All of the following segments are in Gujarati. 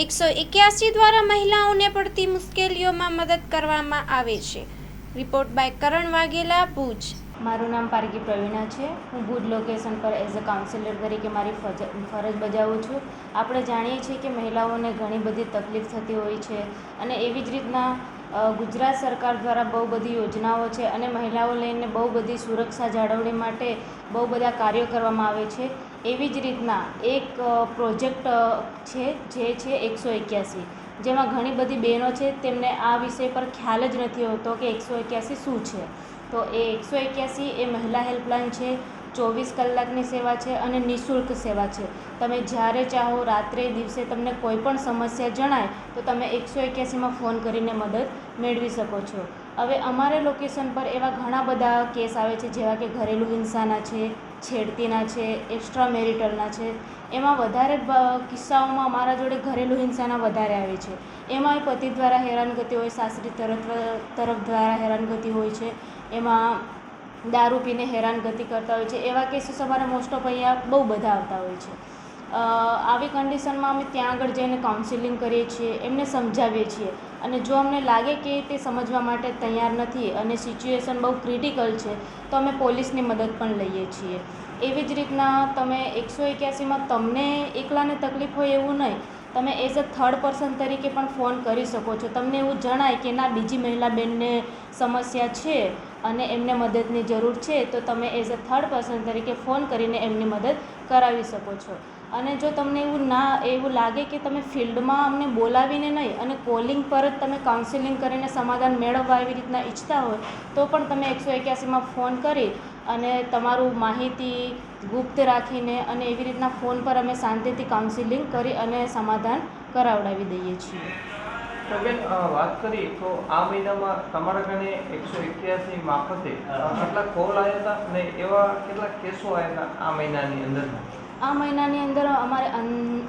એકસો એક્યાસી દ્વારા મહિલાઓને પડતી મુશ્કેલીઓમાં મદદ કરવામાં આવે છે. Report by Karan Vaghela, Bhuj. મારું નામ પારકી પ્રવીણા છે. હું ભુજ લોકેશન પર એઝ અ કાઉન્સિલર તરીકે મારી ફરજ બજાવું છું. આપણે જાણીએ છીએ કે મહિલાઓને ઘણી બધી તકલીફ થતી હોય છે અને એવી જ રીતના ગુજરાત સરકાર દ્વારા બહુ બધી યોજનાઓ છે અને મહિલાઓ લઈને બહુ બધી સુરક્ષા જાળવણી માટે બહુ બધા કાર્યો કરવામાં આવે છે. એવી જ રીતના એક પ્રોજેક્ટ છે, જે છે એકસો એક્યાસી. જેમાં ઘણી બધી બહેનો છે, તેમને આ વિષય પર ખ્યાલ જ નથી હોતો કે એકસો એક્યાસી શું છે. તો એ એકસો એક્યાસી એ મહિલા હેલ્પલાઇન છે, ચોવીસ કલાકની સેવા છે અને નિઃશુલ્ક સેવા છે. તમે જ્યારે ચાહો રાત્રે દિવસે તમને કોઈ પણ સમસ્યા જણાય, તો તમે એકસો એક્યાસીમાં ફોન કરીને મદદ મેળવી શકો છો. હવે અમારે લોકેશન પર એવા ઘણા બધા કેસ આવે છે, જેવા કે ઘરેલું હિંસાના છે છેડતીના છે એક્સ્ટ્રા મેરિટલના છે, એમાં વધારે કિસ્સાઓમાં અમારા જોડે ઘરેલું હિંસાના વધારે આવે છે. એમાં પતિ દ્વારા હેરાનગતિ હોય, સાસરી તરફ તરફ દ્વારા હેરાનગતિ હોય છે, એમાં દારૂ પીને હેરાનગતિ કરતા હોય છે, એવા કેસીસ અમારા મોસ્ટ ઓફ અહીંયા બહુ બધા આવતા હોય છે. આવી કન્ડિશનમાં અમે ત્યાં આગળ જઈને કાઉન્સિલિંગ કરીએ છીએ, એમને સમજાવીએ છીએ. અને જો અમને લાગે કે તે સમજવા માટે તૈયાર નથી અને સિચ્યુએશન બહુ ક્રિટિકલ છે, તો અમે પોલીસની મદદ પણ લઈએ છીએ. એવી જ રીતના તમે એકસો એક્યાસીમાં તમને એકલાને તકલીફ હોય એવું નહીં, તમે એઝ અ થર્ડ પર્સન તરીકે પણ ફોન કરી શકો છો. તમને એવું જણાય કે ના, બીજી મહિલા બેનને સમસ્યા છે અને એમને મદદની જરૂર છે, તો તમે એઝ અ થર્ડ પર્સન તરીકે ફોન કરીને એમની મદદ કરાવી શકો છો. અને જો તમને એવું ના, એવું લાગે કે તમે ફિલ્ડમાં અમને બોલાવીને નહીં અને કોલિંગ પર જ તમે કાઉન્સિલિંગ કરીને સમાધાન મેળવવા એવી રીતના ઈચ્છતા હોય, તો પણ તમે એકસો એક્યાસીમાં ફોન કરી અને તમારું માહિતી ગુપ્ત રાખીને અને એવી રીતના ફોન પર અમે શાંતિથી કાઉન્સિલિંગ કરી અને સમાધાન કરાવડાવી દઈએ છીએ. વાત કરી તો આ મહિનામાં તમારા કને એકસો એક્યાસી મારફતે કેટલા કોલ આવ્યા હતા અને એવા કેટલા કેસો આવ્યા હતા આ મહિનાની અંદર આ મહિનાની અંદર અમારે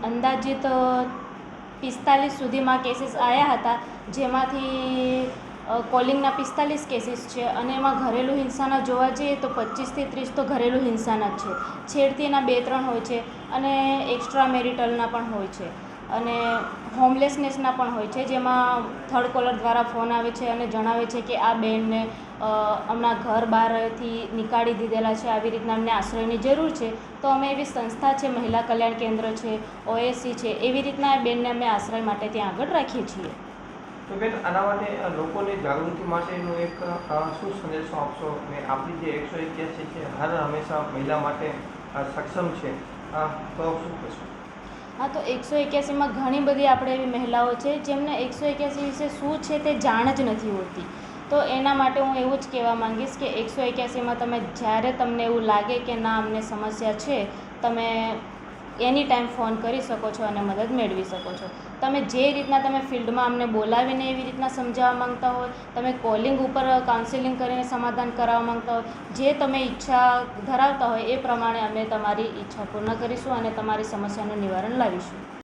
અંદાજિત પિસ્તાલીસ સુધીમાં કેસીસ આવ્યા હતા, જેમાંથી કોલિંગના પિસ્તાલીસ કેસીસ છે અને એમાં ઘરેલું હિંસાના જોવા જઈએ તો પચીસથી ત્રીસ તો ઘરેલું હિંસાના જ છે. છેડતીના બે ત્રણ હોય છે અને એક્સ્ટ્રા મેરિટલના પણ હોય છે. અને હોમલેસનેસના પણ હોય છે, જેમાં થર્ડ કોલર દ્વારા ફોન આવે છે અને જણાવે છે કે આ બેનને હમણાં ઘર બહારથી નીકાળી દીધેલા છે, આવી રીતના અમને આશ્રયની જરૂર છે. તો અમે એવી સંસ્થા છે, મહિલા કલ્યાણ કેન્દ્ર છે, ઓએસસી છે, એવી રીતના આ બેનને અમે આશ્રય માટે ત્યાં આગળ રાખીએ છીએ. તો બેન, આના માટે લોકોને જાગૃતિ માટેનો એક શું સંદેશો આપશો? અને આપણી જે એકસો એક્યાસી છે, હર હંમેશા મહિલા માટે સક્ષમ છે. તો શું કહેશો? હા, તો એકસો એક્યાસીમાં ઘણી બધી આપણે એવી મહિલાઓ છે જેમને એકસો એક્યાસી વિશે શું છે તે જાણ જ નથી હોતી. તો એના માટે હું એવું જ કહેવા માંગીશ કે એકસો એક્યાસીમાં તમે જ્યારે તમને એવું લાગે કે ના, અમને સમસ્યા છે, તમે એની ટાઈમ ફોન કરી શકો છો અને મદદ મેળવી શકો છો. તમે જે રીતના તમે ફિલ્ડમાં અમને બોલાવીને એવી રીતના સમજાવવા માંગતા હોય, તમે કોલિંગ ઉપર કાઉન્સેલિંગ કરીને સમાધાન કરાવવા માંગતા હોય, જે તમે ઈચ્છા ધરાવતા હોય એ પ્રમાણે અમે તમારી ઈચ્છા પૂર્ણ કરીશું અને તમારી સમસ્યાનું નિવારણ લાવીશું.